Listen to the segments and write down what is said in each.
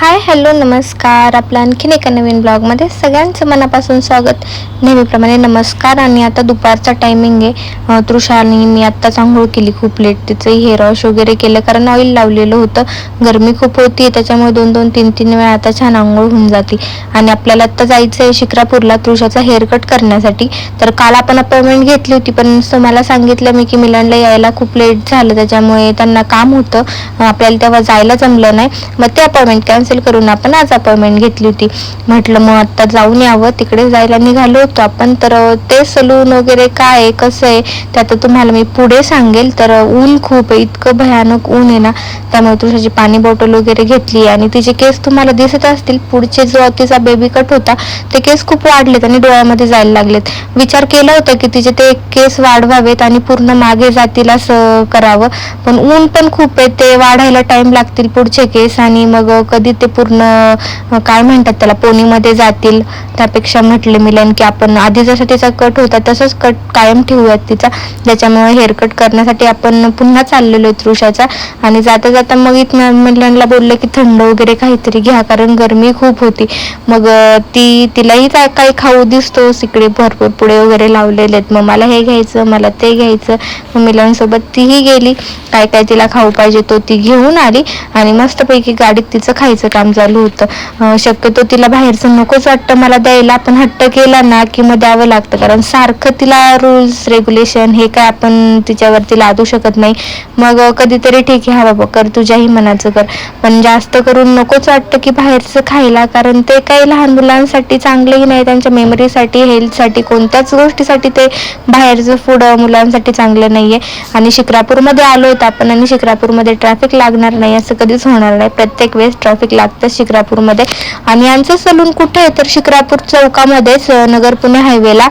Hi hello नमस्कार. आपलं आणखीन एका नवीन ब्लॉगमध्ये सगळ्यांचं मनापासून स्वागत. नेहमीप्रमाणे नमस्कार. आणि आता दुपारचा टायमिंग आहे. तृषाने मी आत्ताच आंघोळ केली. खूप लेट तिचं हेअर वॉश वगैरे केलं. कारण ऑइल लावलेलं होतं. गरमी खूप होती त्याच्यामुळे दोन दोन तीन तीन वेळा आता छान आंघोळ होऊन जाते. आणि आपल्याला आत्ता जायचं आहे शिक्रापूरला तृषाचा हेअर कट करण्यासाठी. तर काल आपण अपॉइंटमेंट घेतली होती. पण मला सांगितलं मी की मिलनला यायला खूप लेट झालं. त्याच्यामुळे त्यांना काम होतं. आपल्याला तेव्हा जायला जमलं नाही. मग ते अपॉइंटमेंट कॅन्सल करून आपण आज अपॉइंटमेंट घेतली होती. म्हटलं मग आत्ता जाऊन यावं. तिकडे जायला निघालो होतो आपण. तर ते सलून वगैरे काय आहे? कसं आहे? ते आता तुम्हाला मी पुढे सांगेल. तर ऊन खूप आहे. इतकं भयानक ऊन आहे ना. त्यामुळे तुझ्याची पाणी बॉटल वगैरे घेतली आणि तिचे केस तुम्हाला दिसत असतील. पुढचे जो तिचा बेबी कट होता ते केस खूप वाढलेत आणि डोळ्यामध्ये जायला लागलेत. विचार केला होता की तिचे ते केस वाढवावेत आणि पूर्ण मागे जातील असं करावं. पण ऊन पण खूप आहे. ते वाढायला टाइम लागतील पुढचे केस. आणि मग कधी ते पूर्ण काय म्हणतात त्याला पोनीमध्ये जातील. त्यापेक्षा म्हटले मिलन की आपण आधी जसा तिचा कट होता तसंच कट कायम ठेवूयात तिचा. ज्याच्यामुळे हेअरकट करण्यासाठी आपण पुन्हा चाललेलो आहे तृषाचा. आणि जाता जाता मग इथं मिलनला बोललं की थंड वगैरे काहीतरी घ्या कारण गरमी खूप होती. मग ती तिलाही काही खाऊ दिसतो. इकडे भरपूर पुढे वगैरे लावलेले आहेत. मग मला हे घ्यायचं मला ते घ्यायचं. मग मिलनसोबत तीही गेली. काय काय तिला खाऊ पाहिजे तो ती घेऊन आली. आणि मस्तपैकी गाडीत तिचं खायचं. काम चालू होतं. शक्यतो तिला बाहेरचं नकोच वाटतं. मला द्यायला पण हट्ट केला ना की मग द्यावं लागतं. कारण सारखं तिला रूल्स रेग्युलेशन हे काय आपण तिच्यावरती लादू शकत नाही. मग कधीतरी ठीक आहे. हा बाबा कर तुझ्याही मनाचं कर. पण जास्त करून नकोच वाटतं की बाहेरचं खायला. कारण ते काही लहान मुलांसाठी चांगलंही नाही. त्यांच्या मेमरीसाठी हेल्थसाठी कोणत्याच गोष्टीसाठी ते बाहेरचं फूड मुलांसाठी चांगलं नाही आहे आणि शिक्रापूरमध्ये आलो होतो आपण आणि शिक्रापूरमध्ये ट्रॅफिक लागणार नाही. असं कधीच होणार नाही. प्रत्येक वेळेस ट्रॅफिक लागतं शिक्रापूरमध्ये. आणि यांचं सलून कुठे आहे? तर शिक्रापूर चौकामध्येच अं, नगर पुणे हायवेला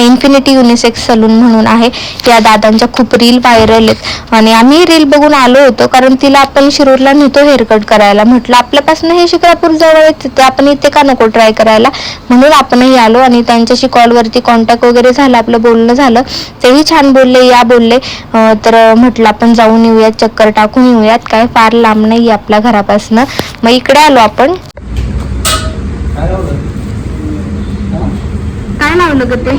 इन्फिनिटी युनिसेक्स सलून म्हणून आहे. या दादांच्या खूप रील व्हायरल आहेत. आणि आम्ही रील बघून आलो होतो कारण तिला आपण शिरूरला नेतो हेअर कट करायला. म्हटलं आपल्यापासून हे शिक्रापूर जवळ आहे तर आपण इथे का नको ट्राय करायला? म्हणून आपणही आलो आणि त्यांच्याशी कॉलवरती कॉन्टॅक्ट वगैरे झाला आपलं बोलणं झालं. तेही छान बोलले या बोलले. तर म्हटलं आपण जाऊन येऊयात चक्कर टाकून येऊयात. काय फार लांब नाही आपल्या घरापासून. मग इकडे आलो आपण. काय लावलं? काय लावलं ग ते?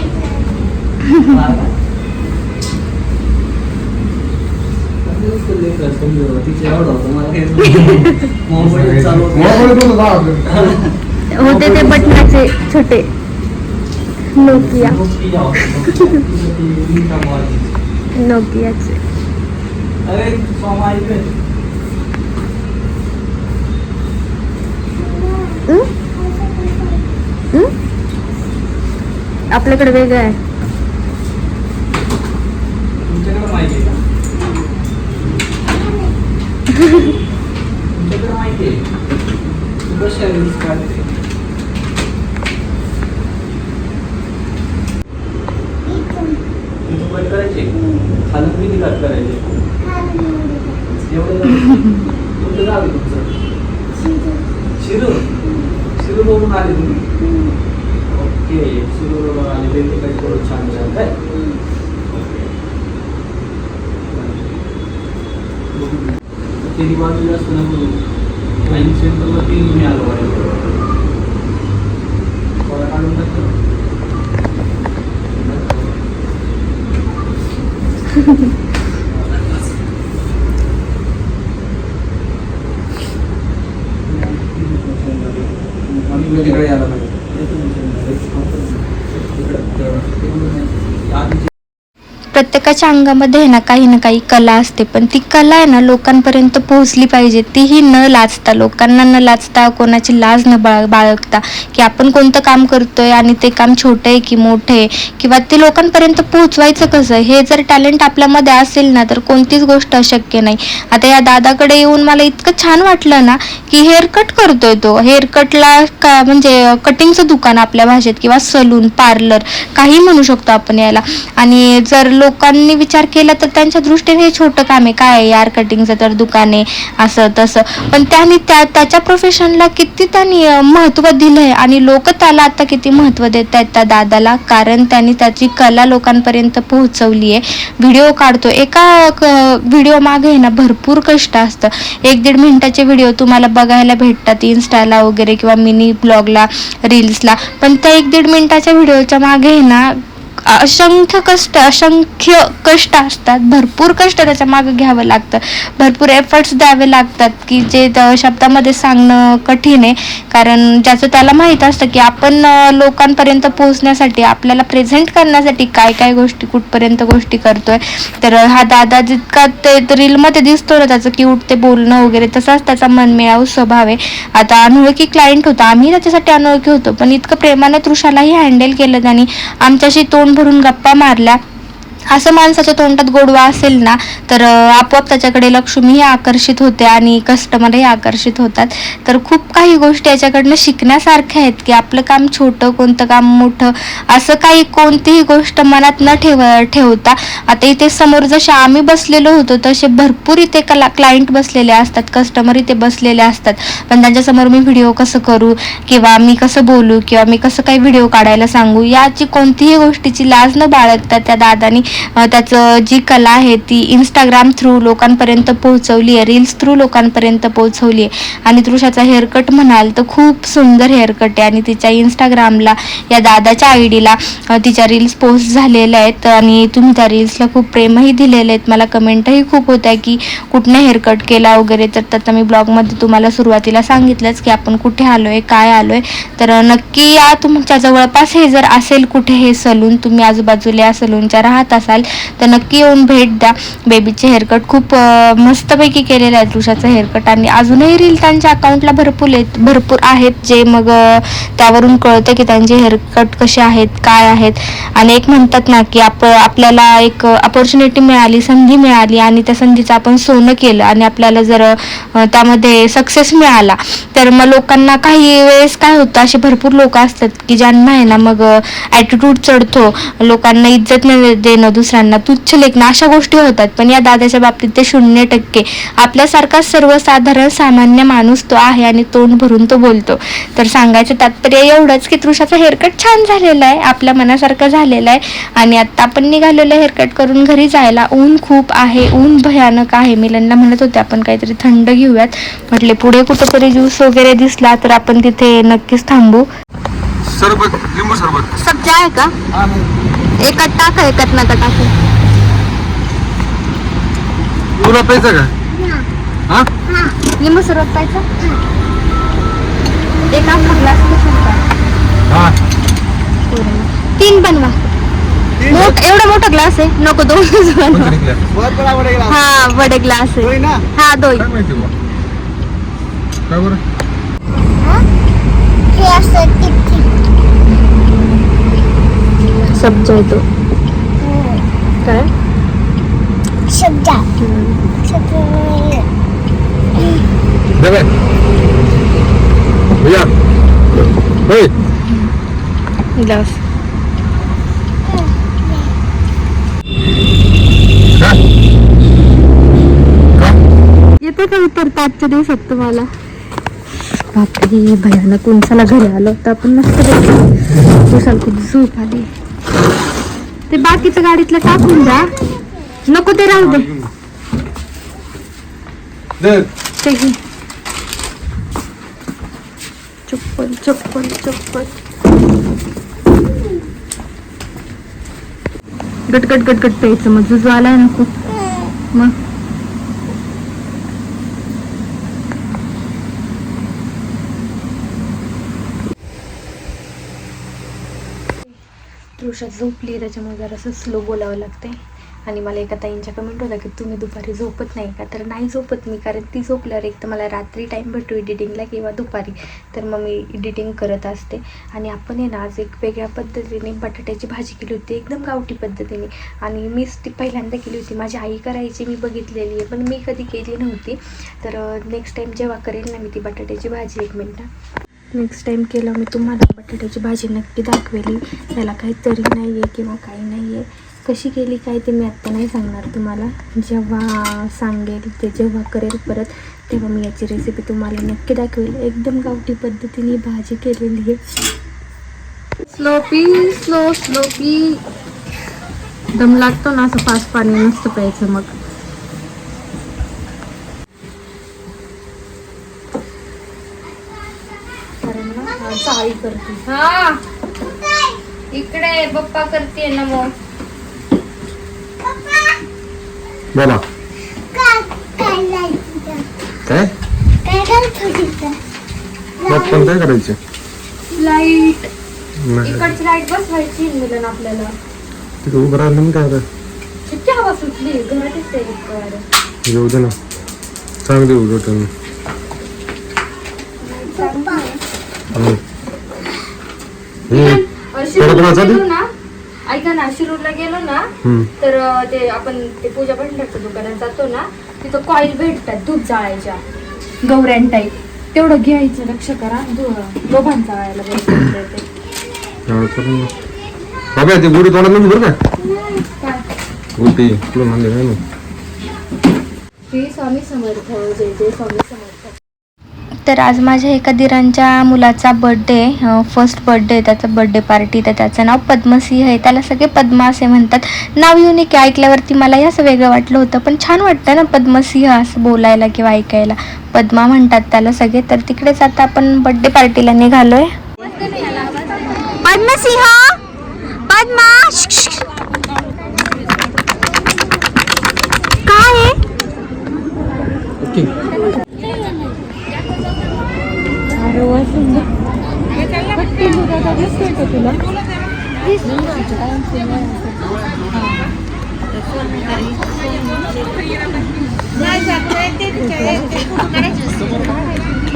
होते ते बटनाचे छोटे नोकिया नोकियाचे आपल्याकडे वेगळं आहे तुमच्याकडे माहिती आहे का? तुमच्याकडे माहिती आहे तू कशी आहे रील्स काढते? YouTube वर करायचे खालून किती कट करायचे एवढं झालं? कोणतं गाव आहे तुमचं शिरूर शिरूर बघून आले तुम्ही ओके शिरूर बघून आले बेबी काही थोडं छान छान काय ते दिवाळी जास्त नको टाइम सेंटरवरती मी आलो आहे थोडा काढून टाकतो आम्ही वेगवेगळे यायला पाहिजे प्रत्येकाच्या अंगामध्ये आहे ना काही ना काही कला असते. पण ती कला आहे ना लोकांपर्यंत पोहोचली पाहिजे. तीही न लाचता लोकांना न लाचता कोणाची लाज न बाळ बाळगता की आपण कोणतं काम करतोय आणि ते काम छोटं आहे की मोठं आहे किंवा ते लोकांपर्यंत पोहोचवायचं कसं? हे जर टॅलेंट आपल्यामध्ये असेल ना तर कोणतीच गोष्ट अशक्य नाही. आता या दादाकडे येऊन मला इतकं छान वाटलं ना की हेअर कट करतोय तो. हेअर कटला का म्हणजे कटिंगचं दुकान आपल्या भाषेत किंवा सलून पार्लर काही म्हणू शकतो आपण याला. आणि जर लोक लोकांनी विचार केला तर त्यांच्या दृष्टीने हे छोटं काम आहे. काय आहे? यार कटिंगचं तर दुकान आहे असं तसं. पण त्यांनी त्या त्याच्या प्रोफेशनला किती त्यांनी महत्त्व दिलं आहे आणि लोक त्याला आता किती महत्त्व देत आहेत त्या दादाला? कारण त्यांनी त्याची कला लोकांपर्यंत पोहोचवली आहे. व्हिडिओ काढतो. एका व्हिडिओ मागे आहे ना भरपूर कष्ट असतं. एक दीड मिनिटाचे व्हिडिओ तुम्हाला बघायला भेटतात इन्स्टाला वगैरे किंवा मिनी ब्लॉगला रील्सला पण त्या एक दीड मिनिटाच्या व्हिडिओच्या मागे आहे ना असंख्य कष्ट असंख्य कष्ट असतात. भरपूर कष्ट त्याच्यामागे घ्यावं लागतं. भरपूर एफर्ट्स द्यावे लागतात की जे शब्दामध्ये सांगणं कठीण आहे. कारण ज्याचं त्याला माहीत असतं की आपण लोकांपर्यंत पोहोचण्यासाठी आपल्याला प्रेझेंट करण्यासाठी काय काय गोष्टी कुठपर्यंत गोष्टी करतोय. तर हा दादा जितका ते रीलमध्ये दिसतो ना त्याचं क्यूट ते बोलणं वगैरे तसाच त्याचा मनमिळाऊ स्वभाव आहे. आता अनोळखी क्लायंट होता. आम्ही त्याच्यासाठी अनोळखी होतो. पण इतकं प्रेमाने तृषालाही हँडल केलं त्यांनी. आमच्याशी तोंड भरून गप्पा मारल्या. असं माणसाच्या तोंडात गोडवा असेल ना तर आपोआप त्याच्याकडे लक्ष्मीही आकर्षित होते आणि कस्टमरही आकर्षित होतात. तर खूप काही गोष्टी याच्याकडनं शिकण्यासारख्या आहेत की आपलं काम छोटं कोणतं काम मोठं असं काही कोणतीही गोष्ट मनात न ठेव ठेवता. आता इथे समोर जसे आम्ही बसलेलो होतो तसे भरपूर इथे कला क्लायंट बसलेले असतात कस्टमर इथे बसलेले असतात. पण त्यांच्यासमोर मी व्हिडिओ कसं करू किंवा मी कसं बोलू किंवा मी कसं काही व्हिडिओ काढायला सांगू याची कोणतीही गोष्टीची लाज न बाळगता त्या दादानी त्याचं जी कला आहे ती इंस्टाग्राम थ्रू लोकांपर्यंत पोहोचवली आहे. रील्स थ्रू लोकांपर्यंत पोहोचवली आहे. आणि तृषाचा हेअरकट म्हणाल तर खूप सुंदर हेअरकट आहे. आणि तिच्या इंस्टाग्रामला या दादाच्या आय डीला तिच्या रील्स पोस्ट झालेल्या आहेत. आणि तुम्ही त्या रील्सला खूप प्रेमही दिलेले आहेत. मला कमेंटही खूप होत्या की कुठनं हेअरकट केला वगैरे. तर त्याचा मी ब्लॉगमध्ये तुम्हाला सुरुवातीला सांगितलंच की आपण कुठे आलो आहे काय आलो आहे तर नक्की या तुमच्या जवळपास हे जर असेल कुठे हे सलून तुम्ही आजूबाजूला या सलूनच्या राहत असाल तर नक्की येऊन भेट द्या. बेबीचे हेअरकट खूप मस्तपैकी केलेले आहेत ऋषाचं हेअरकट आणि अजूनही रील त्यांच्या अकाउंटला भरपूर आहेत भरपूर आहेत जे मग त्यावरून कळतं की त्यांचे हेअरकट कसे आहेत काय आहेत. आणि एक म्हणतात ना की आप आपल्याला एक अपॉर्च्युनिटी मिळाली संधी मिळाली आणि त्या संधीचं आपण सोनं केलं आणि आपल्याला जर त्यामध्ये सक्सेस मिळाला तर मग लोकांना काही वेळेस काय होतं असे भरपूर लोक असतात की ज्यांना आहे ना मग ॲटिट्यूड चढतो. लोकांना इज्जत नाही देणं दुसऱ्यांना तुच्छ लेखणं अशा गोष्टी होतात. पण या दादाच्या बाबतीत ते शून्य टक्के. आपल्यासारखा सर्वसाधारण सामान्य माणूस तो आहे आणि तोंड भरून तो बोलतो. तर सांगायचं तात्पर्य एवढंच की तृषाचा हेअरकट छान झालेला आहे. आपल्या मनासारखं झालेलं आहे. आणि आता आपण निघालेलं हेअरकट करून घरी जायला ऊन खूप आहे. ऊन भयानक आहे. मिलनला म्हणत होते आपण काहीतरी थंड घेऊयात. म्हटले पुढे कुठेतरी ज्यूस वगैरे दिसला तर आपण तिथे नक्कीच थांबू. सरबत लिंबू सरबत. सब्जा आहे का? हा एकात टाका एकात नका टाकू. तुला प्यायचं का? हा? लिंबू सरबत पाहिजे एक अख्खा ग्लास हा. तीन बनवा. मोठ एवढा मोठा ग्लास आहे. नको दोन बनवा. हा बडे ग्लास आहे. हा दोन. काय काय बरं सब्जा आहे तो काय होय. ग्लास. येतो का उतरता आजच्या दिवसात तुम्हाला? बापरे भयानक उंचाला घरी आलो तर आपण. मस्त दिवसाला खूप झोप आली. ते बाकीचं गाडीतलं टाकून द्या. नको ते राहू दे. दे. ते घे. चप्पल चप्पल चप्पल. गट गट गट गट प्यायचं. मग जुजू आलाय नको. मग. तृषा झोपली त्याच्यामुळे जरासं स्लो बोलावं लागते आणि मला एका ताईंच्या कमेंट होता की तुम्ही दुपारी झोपत नाही का? तर नाही झोपत मी कारण ती झोपल्यावर एक तर मला रात्री टाईम भेटतो एडिटिंगला किंवा दुपारी. तर मग मी एडिटिंग करत असते. आणि आपण आहे ना आज एक वेगळ्या पद्धतीने बटाट्याची भाजी केली होती एकदम गावठी पद्धतीने. आणि मीच ती पहिल्यांदा केली होती. माझी आई करायची मी बघितलेली आहे पण मी कधी केली नव्हती. तर नेक्स्ट टाईम जेव्हा करेल ना मी ती बटाट्याची भाजी एक मिनटं. नेक्स्ट टाईम केलं मी तुम्हाला बटाट्याची भाजी नक्की दाखवेली. त्याला काही तरी नाही आहे किंवा काही नाही आहे कशी केली काय ते मी आत्ता नाही सांगणार तुम्हाला. जेव्हा सांगेल ते जेव्हा करेल परत तेव्हा मी याची रेसिपी तुम्हाला नक्की दाखवेल. एकदम गावठी पद्धतीने भाजी केलेली आहे. स्लोपी स्लो स्लोपी दम लागतो ना असं फास्ट पाणी नसतं प्यायचं मग. चाळी करते. हा. इकडे पप्पा करते ना मग. बोला. काय मग पण काय करायचे? लाइट. इकडची लाइट बसवायची आपल्याला. तिथे उभं राहिलं ना काय आता किती हवा सुटली. इतकं वारं. येऊ दे ना. चांगली उलट. हम्म. शिरूरला? गेलो ना ऐका ना शिरूरला गेलो ना. तर ते आपण ते पूजा भंडारच्या दुकानात जातो ना तिथं कॉईल भेटतात धूप जाळायच्या गौऱ्यान टाईप तेवढं घ्यायचं लक्ष करा लोभान जाळायला. बाबा ते बुडी तोंडात नाही बरं का? उलटी तुला म्हणले स्वामी समर्थ जय जय स्वामी समर्थ तर आज माझ्या एका दिरांच्या मुलाचा बड्डे फर्स्ट बड्डे त्याचा बड्डे पार्टी तर त्याचं नाव पद्मसिंह आहे. त्याला सगळे पद्मा असे म्हणतात. नाव युनिक आहे ऐकल्यावरती मलाही असं वेगळं वाटलं होतं पण छान वाटतं ना पद्मसिंह असं बोलायला किंवा ऐकायला. पद्मा म्हणतात त्याला सगळे. तर तिकडेच आता आपण बड्डे पार्टीला निघालोय. पद्मसिंह हो. पद्मा काय आहे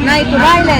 नाही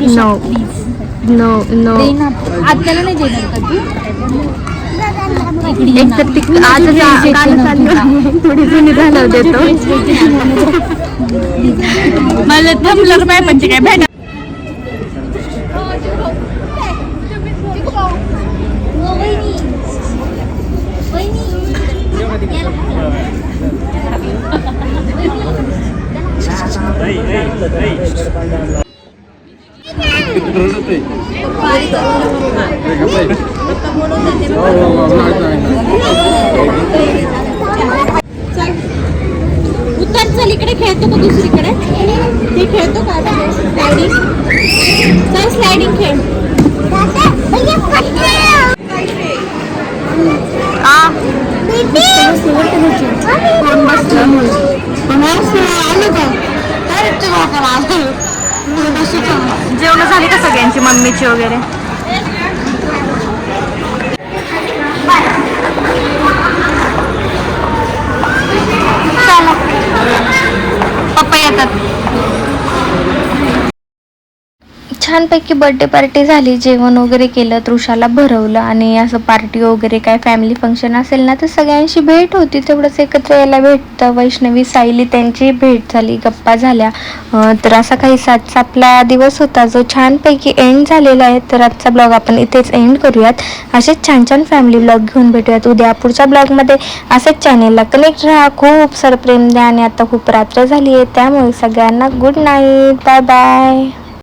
त्याच्यामुळे म्हणत असेल नो नो. नो आपल्याला नाही देणार का तू? ती आज काल चालली थोडी जुनी झालं देतो. मला थंबलर पाय म्हणजे काय भेट उत्तर चल इकडे खेळतो का दुसरीकडे? ते खेळतो का स्लायडिंग चल स्लायडिंग खेळ. जेवण झाली का सगळ्यांची मम्मीची वगैरे? पप्पा येतात. छानपैकी बर्थडे पार्टी झाली जेवण वगैरे केलं तृषाला भरवलं आणि असं पार्टी वगैरे काय फॅमिली फंक्शन असेल ना तर सगळ्यांशी भेट होती. तेवढंच एकत्र यायला भेटतं. वैष्णवी सायली त्यांची भेट झाली गप्पा झाल्या. तर असा काही आजचा आपला दिवस होता जो छानपैकी एंड झालेला आहे. तर आजचा ब्लॉग आपण इथेच एंड करूयात. असेच छान छान फॅमिली ब्लॉग घेऊन भेटूयात. उद्या पुढच्या ब्लॉगमध्ये असेच चॅनेलला कनेक्ट राहा. खूप सारं प्रेम द्या आणि आता खूप रात्र झाली आहे. त्यामुळे सगळ्यांना गुड नाईट बाय बाय